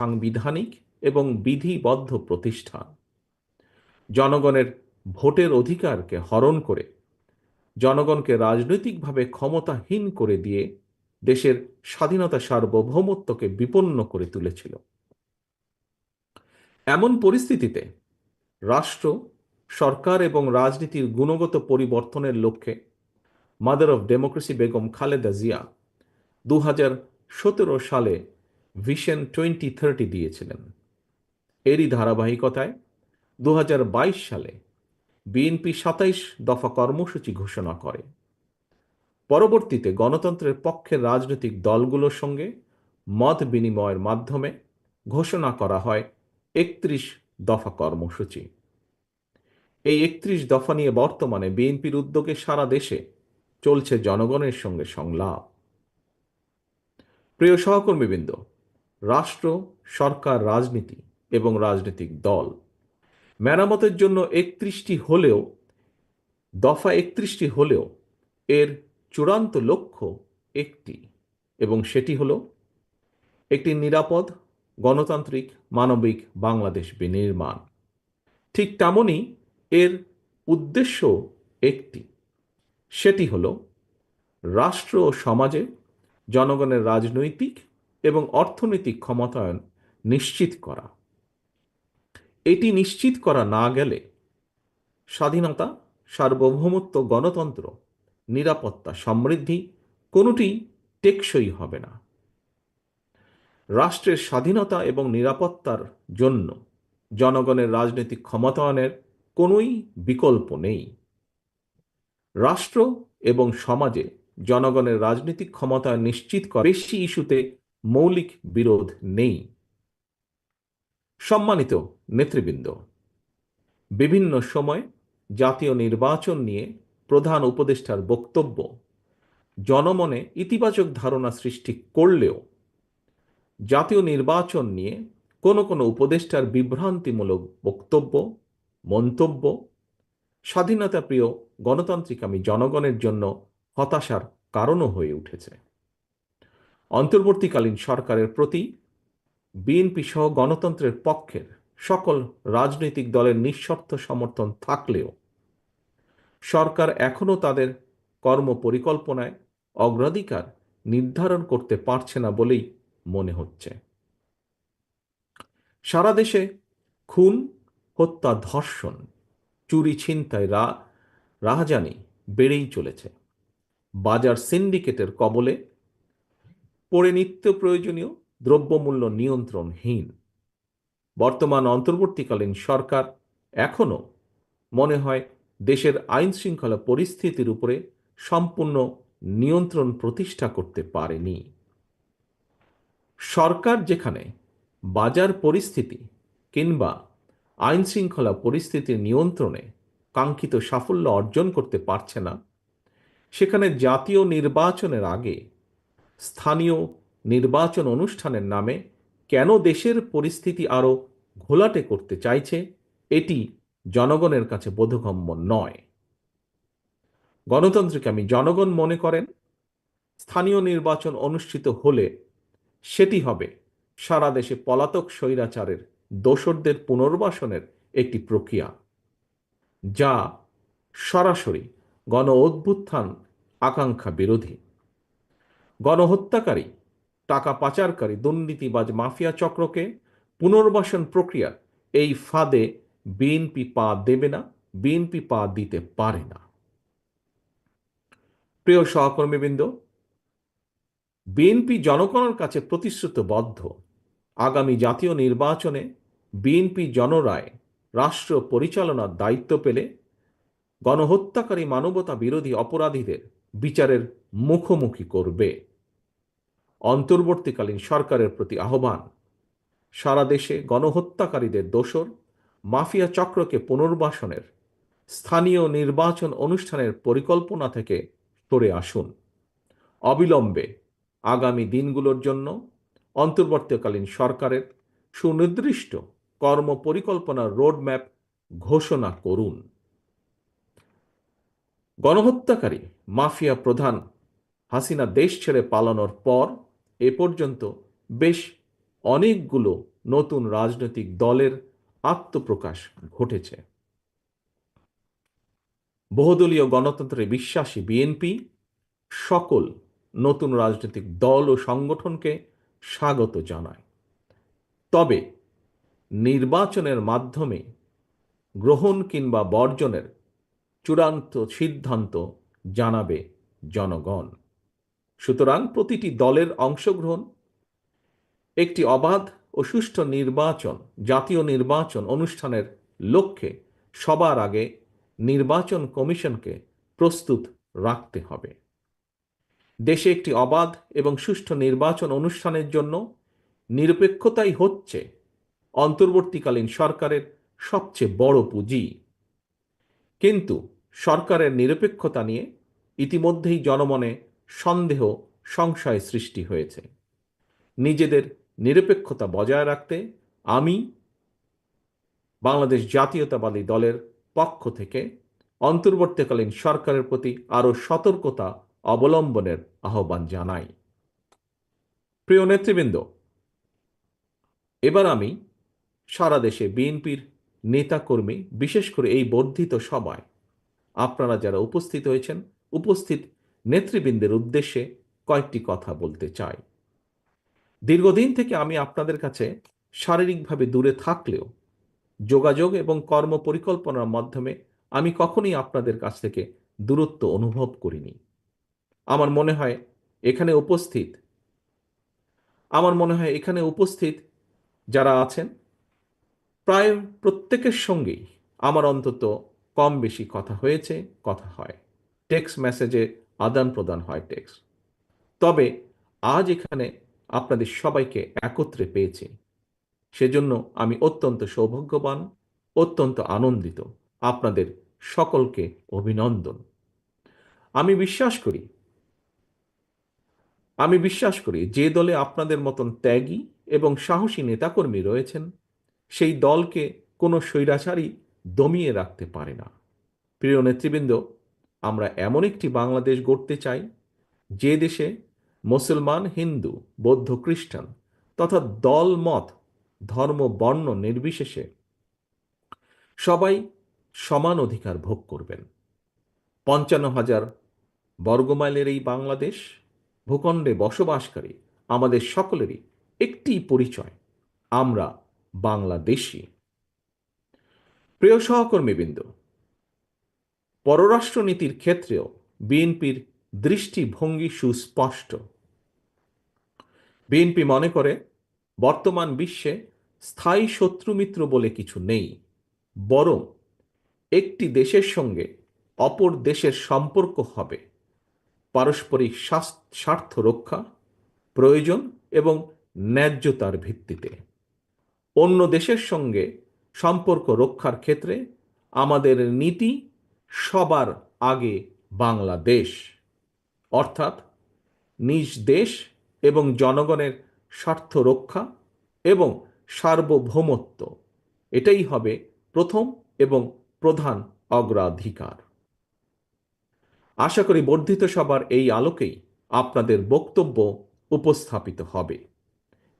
সাংবিধানিক এবং বিধিবদ্ধ প্রতিষ্ঠান। জনগণের ভোটের অধিকারকে হরণ করে, জনগণকে রাজনৈতিকভাবে ক্ষমতাহীন করে দিয়ে দেশের স্বাধীনতা সার্বভৌমত্বকে বিপন্ন করে তুলেছিল। এমন পরিস্থিতিতে রাষ্ট্র, সরকার এবং রাজনীতির গুণগত পরিবর্তনের লক্ষ্যে mother of democracy Begum Khaleda Zia দু সালে ভিশন টোয়েন্টি থার্টি দিয়েছিলেন। এরই ধারাবাহিকতায় দু হাজার বাইশ সালে বিএনপি সাতাইশ দফা কর্মসূচি ঘোষণা করে। পরবর্তীতে গণতন্ত্রের পক্ষের রাজনৈতিক দলগুলোর সঙ্গে মত বিনিময়ের মাধ্যমে ঘোষণা করা হয় একত্রিশ দফা কর্মসূচি। এই একত্রিশ দফা নিয়ে বর্তমানে বিএনপির উদ্যোগে সারা দেশে চলছে জনগণের সঙ্গে সংলাপ। প্রিয় সহকর্মীবৃন্দ রাষ্ট্র, সরকার, রাজনীতি এবং রাজনৈতিক দল। মেরামতের জন্য একত্রিশটি হলেও, দফা একত্রিশটি হলেও এর চূড়ান্ত লক্ষ্য একটি এবং সেটি হল একটি নিরাপদ, গণতান্ত্রিক, মানবিক বাংলাদেশ বিনির্মাণ। ঠিক তেমনই এর উদ্দেশ্য একটি, সেটি হল রাষ্ট্র ও সমাজে জনগণের রাজনৈতিক এবং অর্থনৈতিক ক্ষমতায়ন নিশ্চিত করা। এটি নিশ্চিত করা না গেলে স্বাধীনতা, সার্বভৌমত্ব, গণতন্ত্র, নিরাপত্তা সমৃদ্ধি কোনোটি টেকসই হবে না। রাষ্ট্রের স্বাধীনতা এবং নিরাপত্তার জন্য জনগণের রাজনৈতিক ক্ষমতায়নের কোনোই বিকল্প নেই। রাষ্ট্র এবং সমাজে জনগণের রাজনৈতিক ক্ষমতা নিশ্চিত করে বেশি ইস্যুতে মৌলিক বিরোধ নেই। সম্মানিত নেতৃবৃন্দ, বিভিন্ন সময় জাতীয় নির্বাচন নিয়ে প্রধান উপদেষ্টার বক্তব্য জনমনে ইতিবাচক ধারণা সৃষ্টি করলেও জাতীয় নির্বাচন নিয়ে কোনো কোনো উপদেষ্টার বিভ্রান্তিমূলক বক্তব্য, মন্তব্য স্বাধীনতা প্রিয় গণতান্ত্রিকামী জনগণের জন্য হতাশার কারণও হয়ে উঠেছে। অন্তর্বর্তীকালীন সরকারের প্রতি বিএনপি সহ গণতন্ত্রের পক্ষের সকল রাজনৈতিক দলের নিঃশর্ত সমর্থন থাকলেও সরকার এখনও তাদের কর্ম পরিকল্পনায় অগ্রাধিকার নির্ধারণ করতে পারছে না বলেই মনে হচ্ছে। সারা দেশে খুন, হত্যা, ধর্ষণ, চুরি, ছিনতাই রা, রাহাজানি বেড়েই চলেছে। বাজার সিন্ডিকেটের কবলে পড়ে নিত্য প্রয়োজনীয়, দ্রব্যমূল্য নিয়ন্ত্রণহীন। বর্তমান অন্তর্বর্তীকালীন সরকার এখনও মনে হয় দেশের আইন শৃঙ্খলা পরিস্থিতির উপরে সম্পূর্ণ নিয়ন্ত্রণ প্রতিষ্ঠা করতে পারেনি। সরকার যেখানে বাজার পরিস্থিতি কিংবা আইন শৃঙ্খলা পরিস্থিতির নিয়ন্ত্রণে কাঙ্ক্ষিত সাফল্য অর্জন করতে পারছে না, সেখানে জাতীয় নির্বাচনের আগে স্থানীয় নির্বাচন অনুষ্ঠানের নামে কেন দেশের পরিস্থিতি আরও ঘোলাটে করতে চাইছে, এটি জনগণের কাছে বোধগম্য নয়। গণতন্ত্রকে আমি জনগণ মনে করেন, স্থানীয় নির্বাচন অনুষ্ঠিত হলে সেটি হবে সারা দেশে পলাতক স্বৈরাচারের দোসরদের পুনর্বাসনের একটি প্রক্রিয়া, যা সরাসরি গণ অভ্যুত্থান আকাঙ্ক্ষা বিরোধী। গণহত্যাকারী, টাকা পাচারকারী, দুর্নীতিবাজ মাফিয়া চক্রকে পুনর্বাসন প্রক্রিয়া এই ফাঁদে বিএনপি পা দেবে না বিএনপি পা দিতে পারে না। প্রিয় সহকর্মীবৃন্দ বিএনপি জনগণের কাছে প্রতিশ্রুতবদ্ধ। আগামী জাতীয় নির্বাচনে বিএনপি জনরায় রাষ্ট্র পরিচালনার দায়িত্ব পেলে গণহত্যাকারী মানবতা বিরোধী অপরাধীদের বিচারের মুখোমুখি করবে। অন্তর্বর্তীকালীন সরকারের প্রতি আহ্বান। সারা দেশে গণহত্যাকারীদের দোসর মাফিয়া চক্রকে পুনর্বাসনের, স্থানীয় নির্বাচন অনুষ্ঠানের পরিকল্পনা থেকে সরে আসুন। অবিলম্বে আগামী দিনগুলোর জন্য অন্তর্বর্তীকালীন সরকারের সুনির্দিষ্ট কর্ম পরিকল্পনার রোডম্যাপ ঘোষণা করুন। গণহত্যাকারী মাফিয়া প্রধান হাসিনা দেশ ছেড়ে পালানোর পর এ পর্যন্ত বেশ অনেকগুলো নতুন রাজনৈতিক দলের আত্মপ্রকাশ ঘটেছে। বহুদলীয় গণতন্ত্রে বিশ্বাসী বিএনপি সকল নতুন রাজনৈতিক দল ও সংগঠনকে স্বাগত জানায়। তবে নির্বাচনের মাধ্যমে গ্রহণ কিংবা বর্জনের চূড়ান্ত সিদ্ধান্ত জানাবে জনগণ। সুতরাং প্রতিটি দলের অংশগ্রহণ একটি অবাধ ও সুষ্ঠু নির্বাচন, জাতীয় নির্বাচন অনুষ্ঠানের লক্ষ্যে সবার আগে নির্বাচন কমিশনকে প্রস্তুত রাখতে হবে। দেশে একটি অবাধ এবং সুষ্ঠু নির্বাচন অনুষ্ঠানের জন্য নিরপেক্ষতাই হচ্ছে অন্তর্বর্তীকালীন সরকারের সবচেয়ে বড় পুঁজি। কিন্তু সরকারের নিরপেক্ষতা নিয়ে ইতিমধ্যেই জনমনে সন্দেহ, সংশয় সৃষ্টি হয়েছে। নিজেদের নিরপেক্ষতা বজায় রাখতে আমি বাংলাদেশ জাতীয়তাবাদী দলের পক্ষ থেকে অন্তর্বর্তীকালীন সরকারের প্রতি আরও সতর্কতা অবলম্বনের আহ্বান জানাই। প্রিয় নেতৃবৃন্দ, এবার আমি সারা দেশে বিএনপির নেতাকর্মী, বিশেষ করে এই বর্ধিত সভায় আপনারা যারা উপস্থিত হয়েছেন, উপস্থিত নেতৃবৃন্দের উদ্দেশ্যে কয়েকটি কথা বলতে চাই। দীর্ঘদিন থেকে আমি আপনাদের কাছে শারীরিকভাবে দূরে থাকলেও যোগাযোগ এবং কর্ম পরিকল্পনার মাধ্যমে আমি কখনোই আপনাদের কাছ থেকে দূরত্ব অনুভব করিনি। আমার মনে হয় এখানে উপস্থিত, আমার মনে হয় এখানে উপস্থিত যারা আছেন, প্রায় প্রত্যেকের সঙ্গেই আমার অন্তত কম বেশি কথা হয়েছে, কথা হয়। টেক্সট মেসেজে আদান প্রদান হয় টেক্সট তবে আজ এখানে আপনাদের সবাইকে একত্রে পেয়েছি। সেজন্য আমি অত্যন্ত সৌভাগ্যবান, অত্যন্ত আনন্দিত। আপনাদের সকলকে অভিনন্দন। আমি বিশ্বাস করি, আমি বিশ্বাস করি যে দলে আপনাদের মতন ত্যাগী এবং সাহসী নেতাকর্মী রয়েছেন, সেই দলকে কোনো স্বৈরাচারী দমিয়ে রাখতে পারে না। প্রিয় নেতৃবৃন্দ আমরা এমন একটি বাংলাদেশ গড়তে চাই যে দেশে মুসলমান, হিন্দু, বৌদ্ধ, খ্রিস্টান তথা দল, মত, ধর্ম, বর্ণ নির্বিশেষে সবাই সমান অধিকার ভোগ করবেন। পঞ্চান্ন হাজার বর্গমাইলের এই বাংলাদেশ ভূখণ্ডে বসবাসকারী আমাদের সকলেরই একটি পরিচয়, আমরা বাংলাদেশি। প্রিয় সহকর্মীবৃন্দ পররাষ্ট্রনীতির ক্ষেত্রেও বিএনপির দৃষ্টিভঙ্গি সুস্পষ্ট। বিএনপি মনে করে, বর্তমান বিশ্বে স্থায়ী শত্রুমিত্র বলে কিছু নেই, বরং একটি দেশের সঙ্গে অপর দেশের সম্পর্ক হবে। পারস্পরিক স্বার্থ রক্ষা প্রয়োজন এবং ন্যায্যতার ভিত্তিতে। অন্য দেশের সঙ্গে সম্পর্ক রক্ষার ক্ষেত্রে আমাদের নীতি সবার আগে বাংলাদেশ, অর্থাৎ নিজ দেশ এবং জনগণের স্বার্থ রক্ষা এবং সার্বভৌমত্ব। এটাই হবে প্রথম এবং প্রধান অগ্রাধিকার। আশা করি বর্ধিত সবার এই আলোকেই আপনাদের বক্তব্য উপস্থাপিত হবে।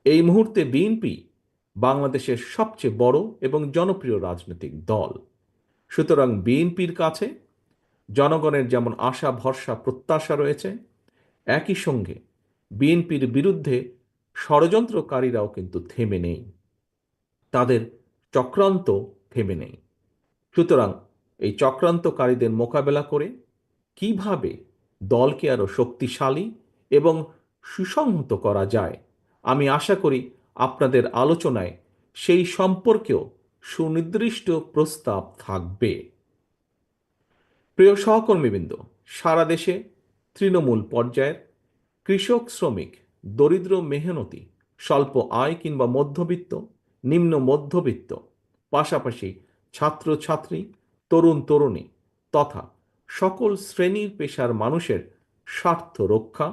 এই মুহূর্তে বিএনপি বাংলাদেশের সবচেয়ে বড় এবং জনপ্রিয় রাজনৈতিক দল। সুতরাং বিএনপির কাছে জনগণের যেমন আশা, ভরসা, প্রত্যাশা রয়েছে, একই সঙ্গে বিএনপির বিরুদ্ধে ষড়যন্ত্রকারীরাও কিন্তু থেমে নেই। তাদের চক্রান্ত থেমে নেই। সুতরাং এই চক্রান্তকারীদের মোকাবেলা করে কীভাবে দলকে আরও শক্তিশালী এবং সুসংহত করা যায়, আমি আশা করি আপনাদের আলোচনায় সেই সম্পর্কেও সুনির্দিষ্ট প্রস্তাব থাকবে। প্রিয় সহকর্মীবৃন্দ, সারা দেশে তৃণমূল পর্যায়ের কৃষক, শ্রমিক, দরিদ্র, মেহনতি, স্বল্প আয় কিংবা মধ্যবিত্ত, নিম্ন মধ্যবিত্ত, পাশাপাশি ছাত্রছাত্রী, তরুণ তরুণী তথা সকল শ্রেণির পেশার মানুষের স্বার্থ রক্ষা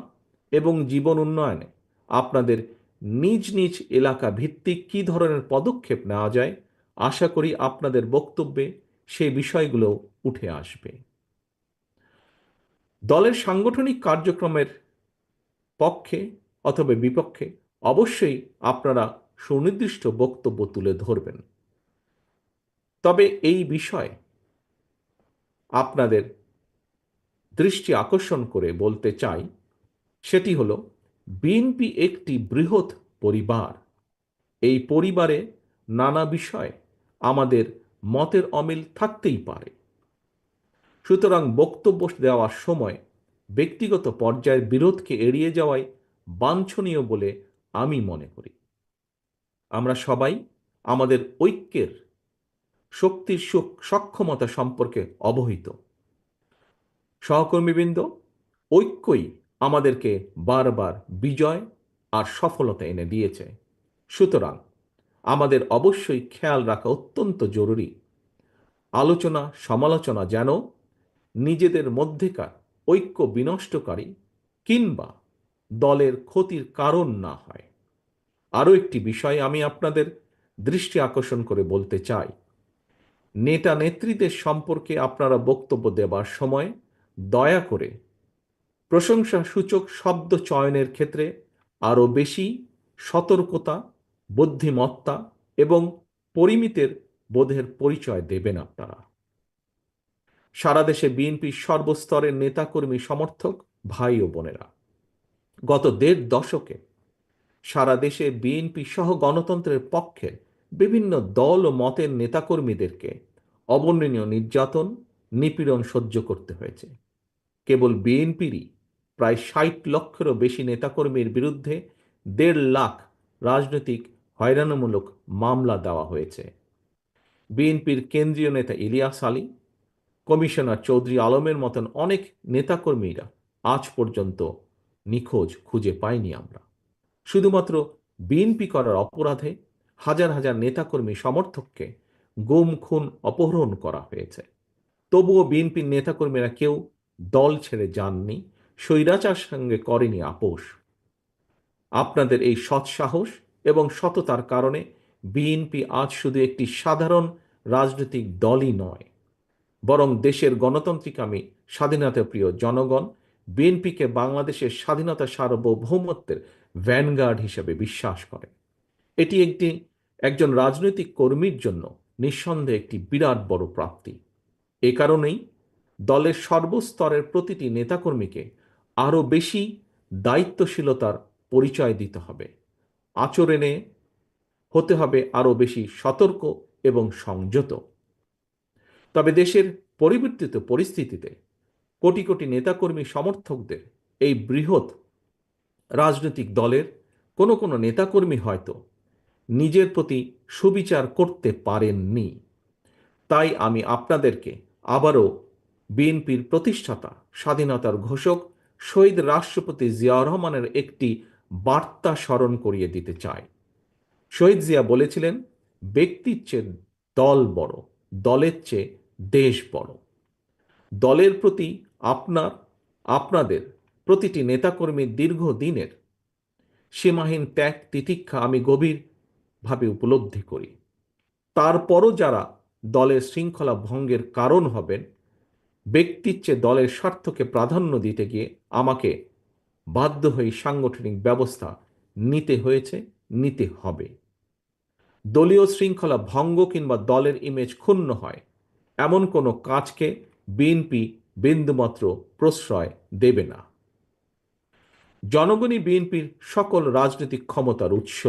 এবং জীবন উন্নয়নে আপনাদের নিজ নিজ এলাকা ভিত্তিক কী ধরনের পদক্ষেপ নেওয়া যায় আশা করি আপনাদের বক্তব্যে সেই বিষয়গুলো উঠে আসবে। দলের সাংগঠনিক কার্যক্রমের পক্ষে অথবা বিপক্ষে অবশ্যই আপনারা সুনির্দিষ্ট বক্তব্য তুলে ধরবেন। তবে এই বিষয়ে আপনাদের দৃষ্টি আকর্ষণ করে বলতে চাই, সেটি হল, বিএনপি একটি বৃহৎ পরিবার। এই পরিবারে নানা বিষয়ে আমাদের মতের অমিল থাকতেই পারে। সুতরাং বক্তব্য দেওয়ার সময় ব্যক্তিগত পর্যায়ের বিরোধকে এড়িয়ে যাওয়াই বাঞ্ছনীয় বলে আমি মনে করি। আমরা সবাই আমাদের ঐক্যের শক্তির সক্ষমতা সম্পর্কে অবহিত। সহকর্মীবৃন্দ, ঐক্যই আমাদেরকে বারবার বিজয় আর সফলতা এনে দিয়েছে। সুতরাং আমাদের অবশ্যই খেয়াল রাখা অত্যন্ত জরুরি। আলোচনা, সমালোচনা যেন নিজেদের মধ্যেকার ঐক্য বিনষ্টকারী কিংবা দলের ক্ষতির কারণ না হয়। আরও একটি বিষয় আমি আপনাদের দৃষ্টি আকর্ষণ করে বলতে চাই। নেতা নেত্রীদের সম্পর্কে আপনারা বক্তব্য দেবার সময় দয়া করে প্রশংসা সূচক শব্দ চয়নের ক্ষেত্রে আরও বেশি সতর্কতা বুদ্ধিমত্তা এবং পরিমিতের বোধের পরিচয় দেবেন আপনারা। সারা দেশে বিএনপির সর্বস্তরের নেতাকর্মী সমর্থক ভাই ও বোনেরা। গত দেড় দশকে সারা দেশে বিএনপি সহ গণতন্ত্রের পক্ষে বিভিন্ন দল ও মতের নেতাকর্মীদেরকে অবর্ণনীয় নির্যাতন, নিপীড়ন সহ্য করতে হয়েছে। কেবল বিএনপিরই প্রায় ষাট লক্ষেরও বেশি নেতাকর্মীর বিরুদ্ধে দেড় লাখ রাজনৈতিক হয়রানিমূলক মামলা দেওয়া হয়েছে। বিএনপির কেন্দ্রীয় নেতা ইলিয়াস আলী, কমিশনার চৌধুরী আলমের মতন অনেক নেতাকর্মীরা আজ পর্যন্ত নিখোঁজ খুঁজে পাইনি আমরা। শুধুমাত্র বিএনপি করার অপরাধে হাজার হাজার নেতাকর্মী সমর্থককে গুম, খুন, অপহরণ করা হয়েছে। তবুও বিএনপির নেতাকর্মীরা কেউ দল ছেড়ে যাননি, স্বৈরাচার সঙ্গে করেনি আপোষ। আপনাদের এই সৎসাহস এবং সততার কারণে বিএনপি আজ শুধু একটি সাধারণ রাজনৈতিক দলই নয়, বরং দেশের গণতান্ত্রিকামী স্বাধীনতা প্রিয় জনগণ বিএনপিকে বাংলাদেশের স্বাধীনতা সার্বভৌমত্বের ভ্যানগার্ড হিসেবে বিশ্বাস করে। এটি একটি, একজন রাজনৈতিক কর্মীর জন্য নিঃসন্দেহে একটি বিরাট বড় প্রাপ্তি। এ কারণেই দলের সর্বস্তরের প্রতিটি নেতাকর্মীকে আরও বেশি দায়িত্বশীলতার পরিচয় দিতে হবে। আচরণে হতে হবে আরও বেশি সতর্ক এবং সংযত। তবে দেশের পরিবর্তিত পরিস্থিতিতে কোটি কোটি নেতাকর্মী সমর্থকদের এই বৃহৎ রাজনৈতিক দলের কোনো কোনো নেতাকর্মী হয়তো নিজের প্রতি সুবিচার করতে পারেননি। তাই আমি আপনাদেরকে আবারও বিএনপির প্রতিষ্ঠাতা স্বাধীনতার ঘোষক শহীদ রাষ্ট্রপতি জিয়া রহমানের একটি বার্তা স্মরণ করিয়ে দিতে চায়। শহীদ জিয়া বলেছিলেন, ব্যক্তির চেয়ে দল বড়, দলের চেয়ে দেশ বড়। দলের প্রতি আপনার, আপনাদের প্রতিটি নেতাকর্মীর দীর্ঘদিনের সীমাহীন ত্যাগ, তিতিক্ষা আমি গভীরভাবে উপলব্ধি করি। তারপরও যারা দলের শৃঙ্খলা ভঙ্গের কারণ হবেন, ব্যক্তির চেয়ে দলের স্বার্থকে প্রাধান্য দিতে গিয়ে আমাকে বাধ্য হয়ে সাংগঠনিক ব্যবস্থা নিতে হয়েছে, নিতে হবে। দলীয় শৃঙ্খলা ভঙ্গ কিংবা দলের ইমেজ ক্ষুণ্ণ হয়, এমন কোনো কাজকে বিএনপি বিন্দুমাত্র প্রশ্রয় দেবে না। জনগণই বিএনপির সকল রাজনৈতিক ক্ষমতার উৎস।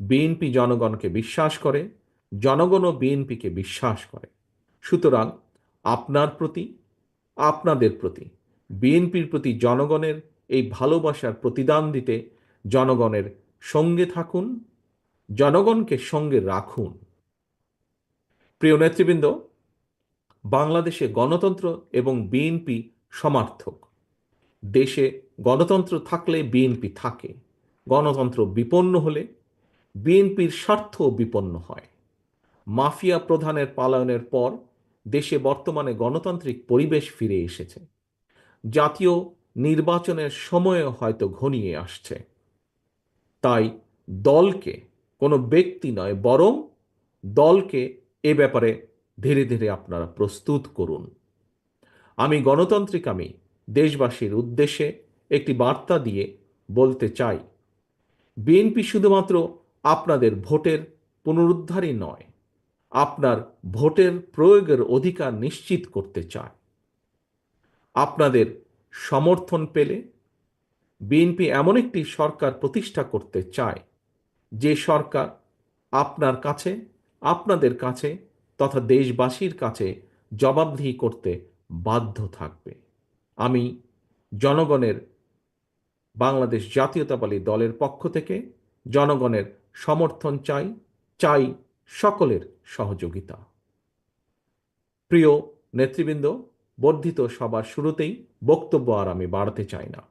বিএনপি জনগণকে বিশ্বাস করে, জনগণও বিএনপিকে বিশ্বাস করে। সুতরাং আপনার প্রতি, আপনাদের প্রতি বিএনপির প্রতি জনগণের এই ভালোবাসার প্রতিদান দিতে জনগণের সঙ্গে থাকুন, জনগণকে সঙ্গে রাখুন। প্রিয় নেতৃবৃন্দ, বাংলাদেশে গণতন্ত্র এবং বিএনপি সমার্থক। দেশে গণতন্ত্র থাকলে বিএনপি থাকে। গণতন্ত্র বিপন্ন হলে বিএনপির স্বার্থ বিপন্ন হয়। মাফিয়া প্রধানের পালায়নের পর দেশে বর্তমানে গণতান্ত্রিক পরিবেশ ফিরে এসেছে। জাতীয় নির্বাচনের সময়ও হয়তো ঘনিয়ে আসছে। তাই দলকে, কোনো ব্যক্তি নয়, বরং দলকে এ ব্যাপারে ধীরে ধীরে আপনারা প্রস্তুত করুন। আমি গণতান্ত্রিক আমি দেশবাসীর উদ্দেশ্যে একটি বার্তা দিয়ে বলতে চাই। বিএনপি শুধুমাত্র আপনাদের ভোটের পুনরুদ্ধারই নয়, আপনার ভোটের প্রয়োগের অধিকার নিশ্চিত করতে চায়। আপনাদের সমর্থন পেলে বিএনপি এমন একটি সরকার প্রতিষ্ঠা করতে চায়, যে সরকার আপনার কাছে, আপনাদের কাছে তথা দেশবাসীর কাছে জবাবদিহি করতে বাধ্য থাকবে। আমি জনগণের বাংলাদেশ জাতীয়তাবাদী দলের পক্ষ থেকে জনগণের সমর্থন চাই চাই সকলের সহযোগিতা। প্রিয় নেতৃবৃন্দ বর্ধিত সবার শুরুতেই বক্তব্য আর আমি বাড়াতে চাই না।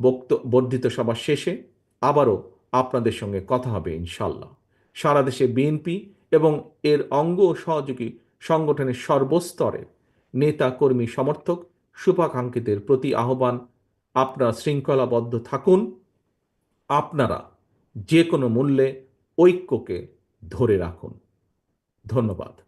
বক্ত, বর্ধিত সবার শেষে আবারও আপনাদের সঙ্গে কথা হবে ইনশাল্লাহ। সারা দেশে বিএনপি এবং এর অঙ্গ ও সহযোগী সংগঠনের সর্বস্তরের নেতা, কর্মী, সমর্থক, শুভাকাঙ্ক্ষীদের প্রতি আহ্বান, আপনারা শৃঙ্খলাবদ্ধ থাকুন। আপনারা যে কোনো মূল্যে ঐক্যকে ধরে রাখুন। ধন্যবাদ।